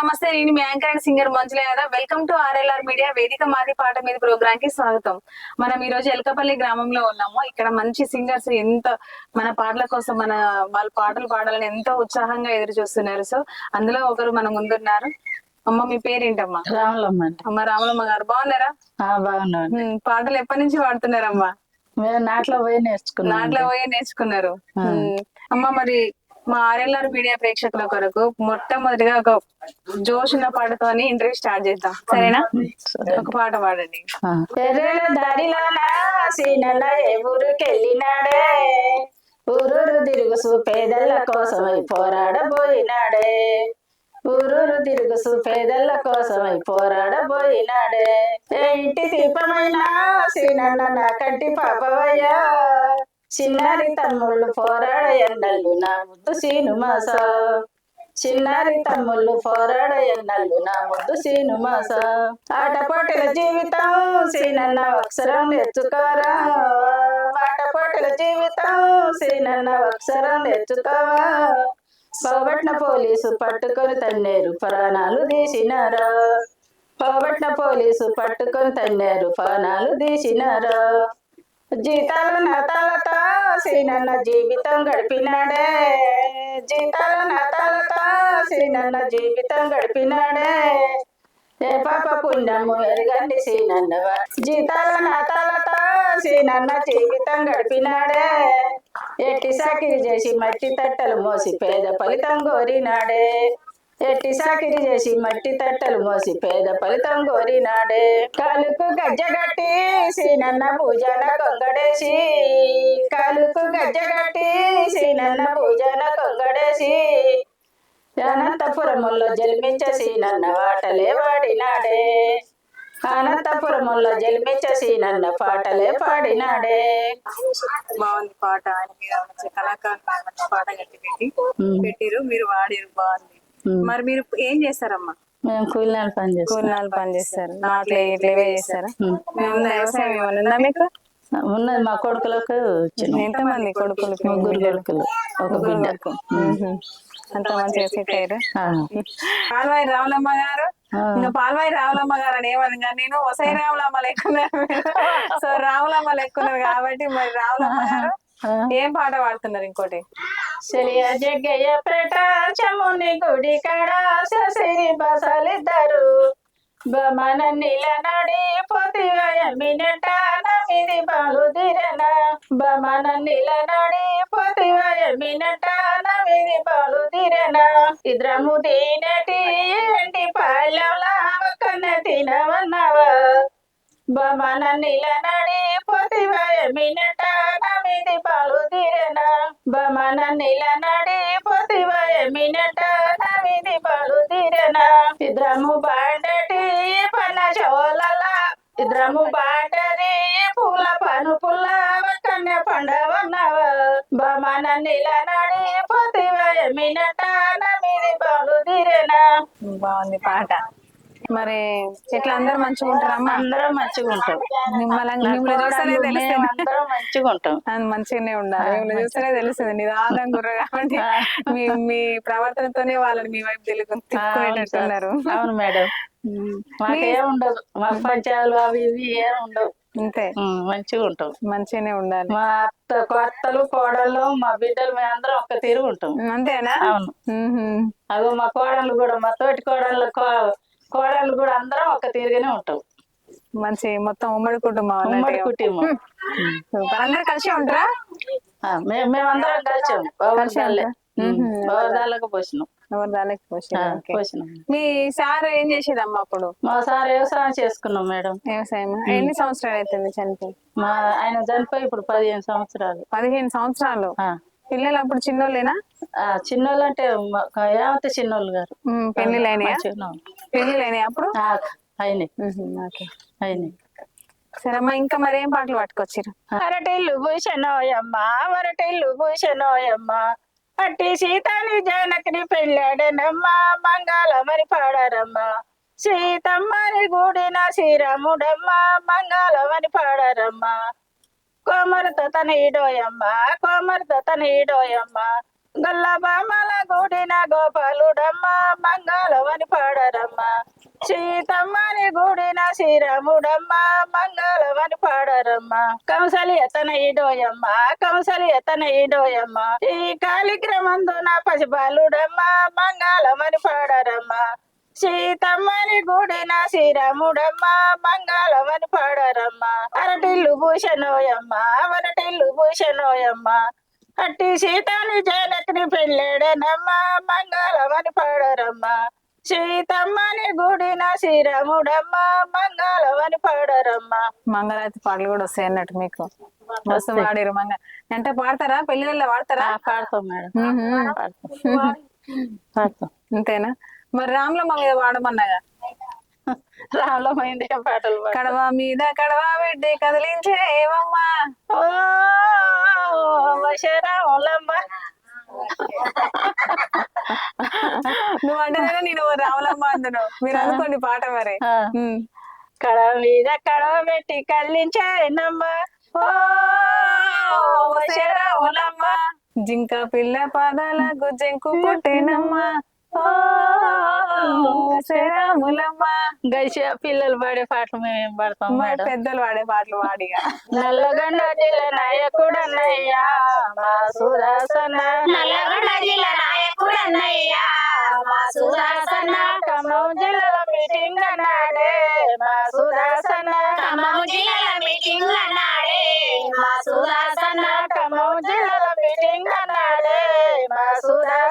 నమస్తే నేను మీ anchor and singer Manjula Yadav welcome to RLR media వేదిక మాది పాట మీద ప్రోగ్రామ్కి స్వాగతం. మనం ఈ రోజు ఎలకపల్లి గ్రామంలో ఉన్నాము. ఇక్కడ మంచి సింగర్స్ ఎంత మన పాటల కోసం మన వాళ్ళ పాటలు పాడాలని ఎంతో ఉత్సాహంగా ఎదురు చూస్తున్నారు. సో అందులో ఒకరు మన ముందున్నారు. అమ్మ మీ పేరేంటమ్మా? రాములమ్మ అమ్మ రాములమ్మ గారు. బాగున్నారా? ఆ, బాగున్నాం ఉమ్, పాటలు ఎప్పటి నుంచి పాడుతున్నారమ్మా? మేము నాట్లో పోయి నేర్చుకున్నాం నాట్లో పోయి నేర్చుకున్నారు. అమ్మ మరి మా ఆర్ఎల్ఆర్ మీడియా ప్రేక్షకుల కొరకు మొట్టమొదటిగా ఒక జోష్ ఉన్న పాటతోని ఇంటర్వ్యూ స్టార్ట్ చేద్దాం. సరేనా? సరే. ఒక పాట పాడండి. ఊరికెళ్ళినాడే? ఊరూరు తిరుగు పేదల కోసమై పోరాడబోయినాడే. ఊరూరు తిరుగు పేదల కోసమై పోరాడబోయినాడే. ఏ ఇంటి దీపమైన సీనన్న నా కంటి పాపవయ్యా. చిన్నారి తమ్ముళ్ళు పోరాడ ఎండలు నా ముద్దు సీను మాస చిన్నారి తమ్ముళ్ళు పోరాడ ఎండలు నా ముద్దు సీను మాస ఆటపాటల జీవితం సీనన్న అక్షరం నేర్చుకోరా. ఆటపాటల జీవితం సీనన్న అక్షరం నేర్చుకోవా. పోగొట్టిన పోలీసు పట్టుకొని తన్నేరు ప్రాణాలు తీసినారా. పోగొట్టిన పోలీసు పట్టుకొని తన్నేరు ప్రాణాలు తీసినారా. జీతాలు నతాలతో సీనన్న జీవితం గడిపినాడే. జీతాలు నతాలతో సీనన్న జీవితం గడిపినాడే. ఏ పాప పుణ్యము ఎరగండి సీనన్న జీతాల నతాలతో సీనన్న జీవితం గడిపినాడే. ఎట్టి సాకి చేసి మట్టి తట్టలు మోసి పేద ఫలితం కోరినాడే. ఎట్టి సాకిరి చేసి మట్టి తట్టలు మోసి పేద ఫలితం కోరినాడే. కాలుకు గజ్జగట్టి సీనన్న పూజన కొంగడేసి. కాలుకు గజ్జగట్టి సీనన్న పూజన కొంగడేసి. అనంతపురములో జన్మించసి నన్న వాటలే వాడినాడే. అనంతపురములో జన్మించసి నన్న పాటలే పాడినాడే. బాగుంది పాట. ఆయన మీద మంచి కళాకారులు పాట కట్టి పెట్టి పెట్టిరు మీరు వాడిరు బాగుంది. మరి మీరు ఏం చేస్తారమ్మా? మేము కూలినాలు పని చేస్తాం. కూలినాలు పని చేస్తారు. నాట్లు ఇట్లా ఇవే చేస్తారా. ఏమన్నా వ్యవసాయం ఏమైనా ఉందా మీకు? ఉన్నది మా కొడుకులకు ఎంతమంది కొడుకులు? ముగ్గురు కొడుకులు ఒక బిడ్డ. మ్మ్. అంత మంచిగా సెట్ అయ్యారు. పాల్వాయి రావులమ్మ గారు. ఇంకా పాల్వాయి రావులమ్మ గారు అని ఏమని కానీ నేను వసై రావులమ్మ లెక్కున్నారు సో రావులమ్మ లెక్కున్నారు కాబట్టి మరి రావులమ్మ గారు. ఏం పాట పాడుతున్నారు ఇంకోటి? చెలియ జగ్గయ్య పేట చముని గుడి కాడ ససిరి బసలిద్దరు. బమన నీల నడి పొతివయమినట నమిది బాలుదిరన బమన నీల నడి పొతివయమినట నమిది బాలుదిరన ఇద్రము తినటి ఎంటి పాలెంలా ఒక్కన తినవన్నవా బమన నీల నడి పొతివయమినట నమిది తీరన? బమన నీల నడి నవిది నమిది తీరన? ఇద్రము బాండటి పన చోలల ఇద్రము బాండరి పూల పను పుల్ల కన్య పండవన్నవ? బమన నీల నడి పొతివయమినట నమిది బాలుదిరన బాగుంది పాట. మరి ఎట్లా అందరు మంచిగా ఉంటారమ్మా అందరం మంచిగా ఉంటాం మేము అందరం మంచిగా ఉంటాం. అది మంచిగానే ఉండాలి. మిమ్మల్ని చూస్తేనే తెలుస్తుంది. నిదానం గుర్ర కాబట్టి మీ మీ ప్రవర్తనతోనే వాళ్ళని మీ వైపు తెలుగు తిప్పుకునేటట్టున్నారు. అవును మేడం. మాకేం ఉండదు. మా పంచాలు అవి ఇవి ఏం ఉండవు. అంతే. మంచిగా ఉంటాం. మంచిగానే ఉండాలి. మా అత్త కొత్తలు కోడళ్ళు మా బిడ్డలు మేము అందరం ఒక్క తీరు ఉంటాం. అంతేనా? అవును. అగో మా కోడళ్ళు కూడా మా తోటి కోడళ్ళు కోడళ్ళు కూడా అందరం ఒక్క తీరుగానే ఉంటాం. మంచి మొత్తం ఉమ్మడి కుటుంబం ఉమ్మడి. కుటుంబం. అందరు కలిసి ఉంటారా? మేమందరం కలిసాం. ఓవర్దాలే ఓవర్దాలకు పోసినాం. ఎవరు దానికి పోసి ఆ, ఓకే. పోసినాం. మీ సార్ ఏం చేసేదమ్మా అప్పుడు? మా సార్ వ్యవసాయం చేసుకున్నాం మేడం. వ్యవసాయం ఎన్ని సంవత్సరాలు అవుతుంది చనిపోయి? మా ఆయన చనిపోయి ఇప్పుడు పదిహేను సంవత్సరాలు. పదిహేను సంవత్సరాలు. పిల్లలు అప్పుడు చిన్నోళ్ళేనా చిన్నోళ్ళు అంటే ఏమంటే చిన్నోళ్ళు గారు. చిన్నోళ్ళు. పెళ్ళిళ్ళైనాయి అప్పుడు? అయినాయి. అయినాయి. సరే అమ్మా ఇంకా మరి ఏం పాటలు పట్టుకొచ్చారు అరటిల్లు భూషణోయమ్మ వరటిల్లు భూషణోయమ్మ అట్టి సీతని జానకిని పెళ్ళాడనమ్మ మంగళమని పాడారమ్మ. సీతమ్మని గూడిన శ్రీరాముడమ్మ మంగళమని పాడారమ్మ. కోమరితో తన ఈడోయమ్మ కోమరితో తన ఈడోయమ్మ గొల్లబామల గుడిన గోపాలుడమ్మ మంగళవని పాడరమ్మ. సీతమ్మని గుడిన శ్రీరాముడమ్మ మంగళవని పాడరమ్మ. కంసలి ఎతన ఈడోయమ్మ కంసలి ఎతన ఈడోయమ్మ ఈ కాలిగ్రమందున పసిబాలుడమ్మ మంగళమని పాడరమ్మ. సీతమ్మని గుడిన శ్రీరాముడమ్మ మంగళమని పాడరమ్మ. భూషణోయమ్మ అరటిల్లు భూషణోయమ్మ అట్టి సీతాని జనకిని పెళ్ళాడనమ్మ మంగళమని పాడరమ్మ. సీతమ్మని గుడిన శ్రీరాముడమ్మ మంగళమని పాడరమ్మ. మంగళారతి పాటలు కూడా వస్తాయి అన్నట్టు మీకు. మస్తు పాడారు మంగ. అంటే పాడతారా? పెళ్ళిళ్ళలో పాడతారా? పాడతాం మేడం. పాడతాం. అంతేనా? మరి రాములమ్మ మీద పాడమన్నాగా? రాములమైంది పాటలు. కడవ మీద కడవ పెట్టి కదిలించే ఏమమ్మా? ఓ వశరాములమ్మ నువ్వు అంటేనే నేను రాములమ్మ అందును మీరు అనుకోండి పాట మరి. ఆ. ఉమ్. కడ మీద కడవ పెట్టి కల్లించాయనమ్మ ఓ జింక పిల్ల పాదాలకు జంకు పుట్టినమ్మ ఓ శ్రీరాములమ్మ గడిచి పిల్లలు పాడే పాటలు మేము పాడతాం పెద్దలు పాడే పాటలు పాడిగా నల్లగొండ జిల్లా నాయకుడన్నయ్యా మా సుదాసన నల్లగొండ జిల్లా నాయకుడన్నయ్యా మా సుదాసన ఖమ్మం జిల్లాలో మీటింగ్ అన్నాడే మా సుదాసన ఖమ్మం జిల్లాల మీటింగ్ అన్నాడే మా సుదాసన ఖమ్మం జిల్లాలో మీటింగ్ అన్నాడే మా సుదాసన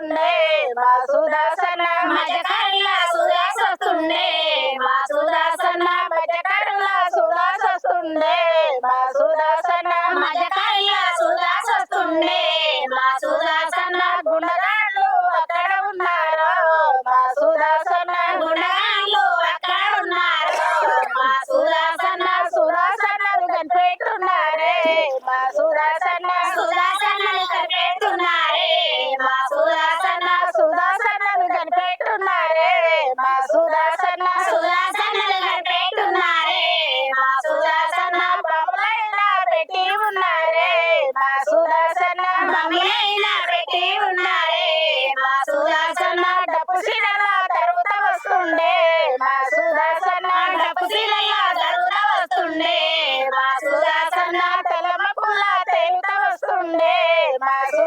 సుదాస వస్తుండే más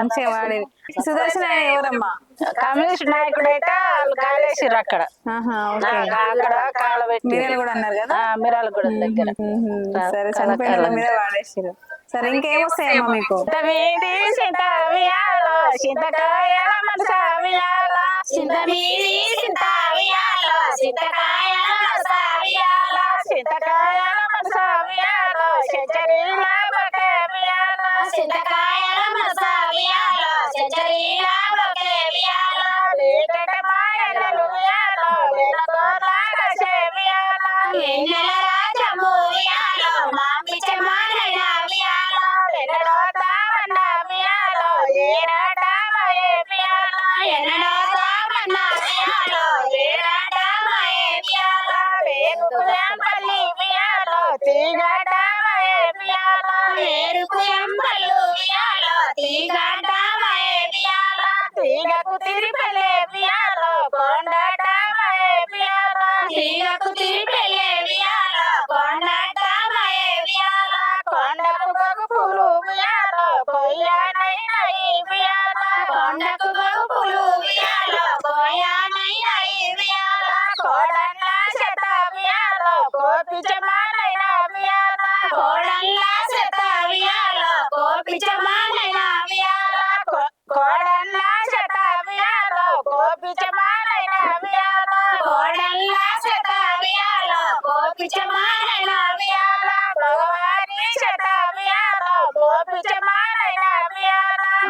మంచిగా పాడేది సుదర్శన ఎవరమ్మా? కమ్యూనిస్ట్ నాయకుడైతే వాళ్ళు కాలేసిర్రు అక్కడ. అక్కడ మీరేలు కూడా అన్నారు కదా? మిరాలగూడెం దగ్గర. సరే చనిపోయిన వాళ్ళ మీద సరే ఇంకేం వస్తాయమ్మా మీకు? చింతకాయల మనస వియాల చింత వియాలో చింతకాయల చింతకాయల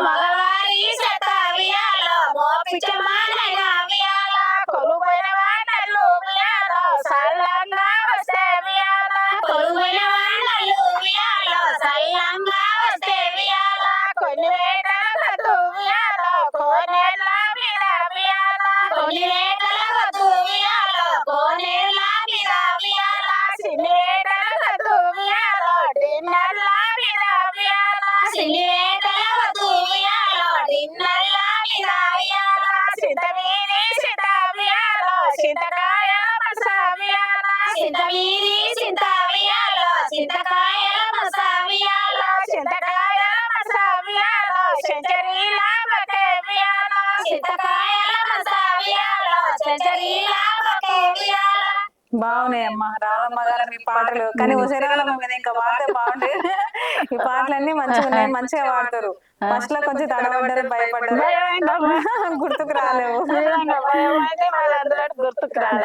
మగవారి శత వియాలో మోపిచమానైన బాగున్నాయి అమ్మ. రామమ్మ గారు మీ పాటలు. కానీ ఉసిరాలమ్మ మీద ఇంకా పాడితే బాగుంటాయి ఈ పాటలన్నీ మంచిగా ఉన్నాయి మంచిగా పాడతారు. ఫస్ట్లో కొంచెం తడబడ్డారు భయపడ్డారు. గుర్తుకు రాలేవు.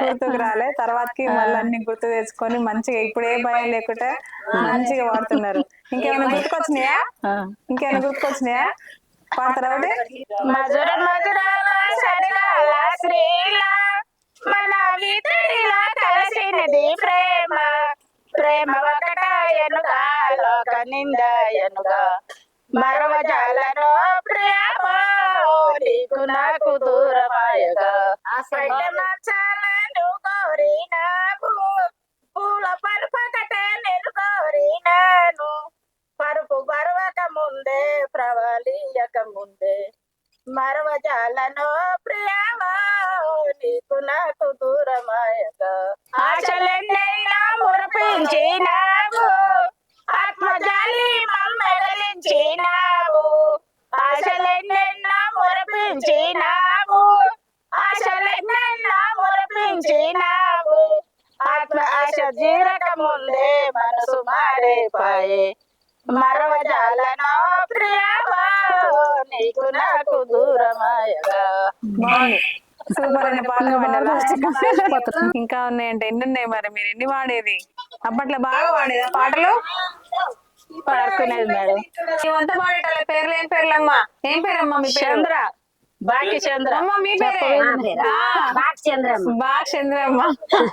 గుర్తుకు రాలే. తర్వాతకి మళ్ళీ అన్ని గుర్తు తెచ్చుకొని మంచిగా ఇప్పుడు ఏ భయం లేకుండా మంచిగా పాడుతున్నారు. ఇంకేమైనా గుర్తుకొచ్చినాయా? ఇంకేమైనా గుర్తుకొచ్చినాయా? పాడతారా ఒకటి? మధుర శ్రీల మన వితడిలా కలిసినది ప్రేమ. ప్రేమ ఒకట లోక నింద మరవ జాలను ప్రియమో నీకు నాకు దూరమాయగా. పైట కోరినాకు పూల పరుపకటే నేను కోరినాను. పరుపు బరవక ముందే ప్రవలీయక ముందే. మరవజాలను ప్రియమా నీకు నాకు దూరమాయక ఆశలెన్నైనా మురిపించినావు ఆత్మజాలి మమ్మెడలించినావు ఆశలెన్నైనా మురిపించినావు ఆశలెన్నైనా మురిపించినావు. ఆత్మ ఆశ జీరక ముందే మనసు మారేపాయే. మరవజాలను ప్రియావో నీకు నాకు దూరమాయగా. సూపర్ అనే పాట పాడారా? ఇంకా ఉన్నాయంటే ఎన్ని ఉన్నాయి మరి మీరు? ఎన్ని వాడేది? అప్పట్లో బాగా వాడేదా? పాటలు? పాడుకునేది మేడం. మేమంతా పాడేటాల పేర్లు ఏం పేర్లమ్మా? ఏం పేరమ్మా మీ పేరు? చంద్ర. బాకి చంద్ర అమ్మ మీ పేరే? ఆ, బాగా చంద్రమ్మ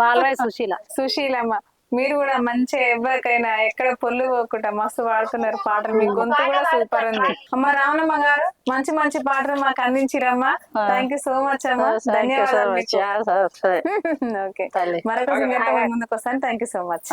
పాలరాయి సుశీల. సుశీలమ్మ. మీరు కూడా మంచి ఎవరికైనా ఎక్కడ పొల్లు పోకుండా మస్తు పాడుతున్నారు పాటలు. మీ గొంతు కూడా సూపర్ ఉంది. అమ్మ రామనమ్మ గారు మంచి మంచి పాటలు మాకు అందించిరమ్మా. థ్యాంక్ యూ సో మచ్ అమ్మ. ధన్యవాదాలు. ఓకే. మరొక ముందుకు వస్తాను. Thank you so much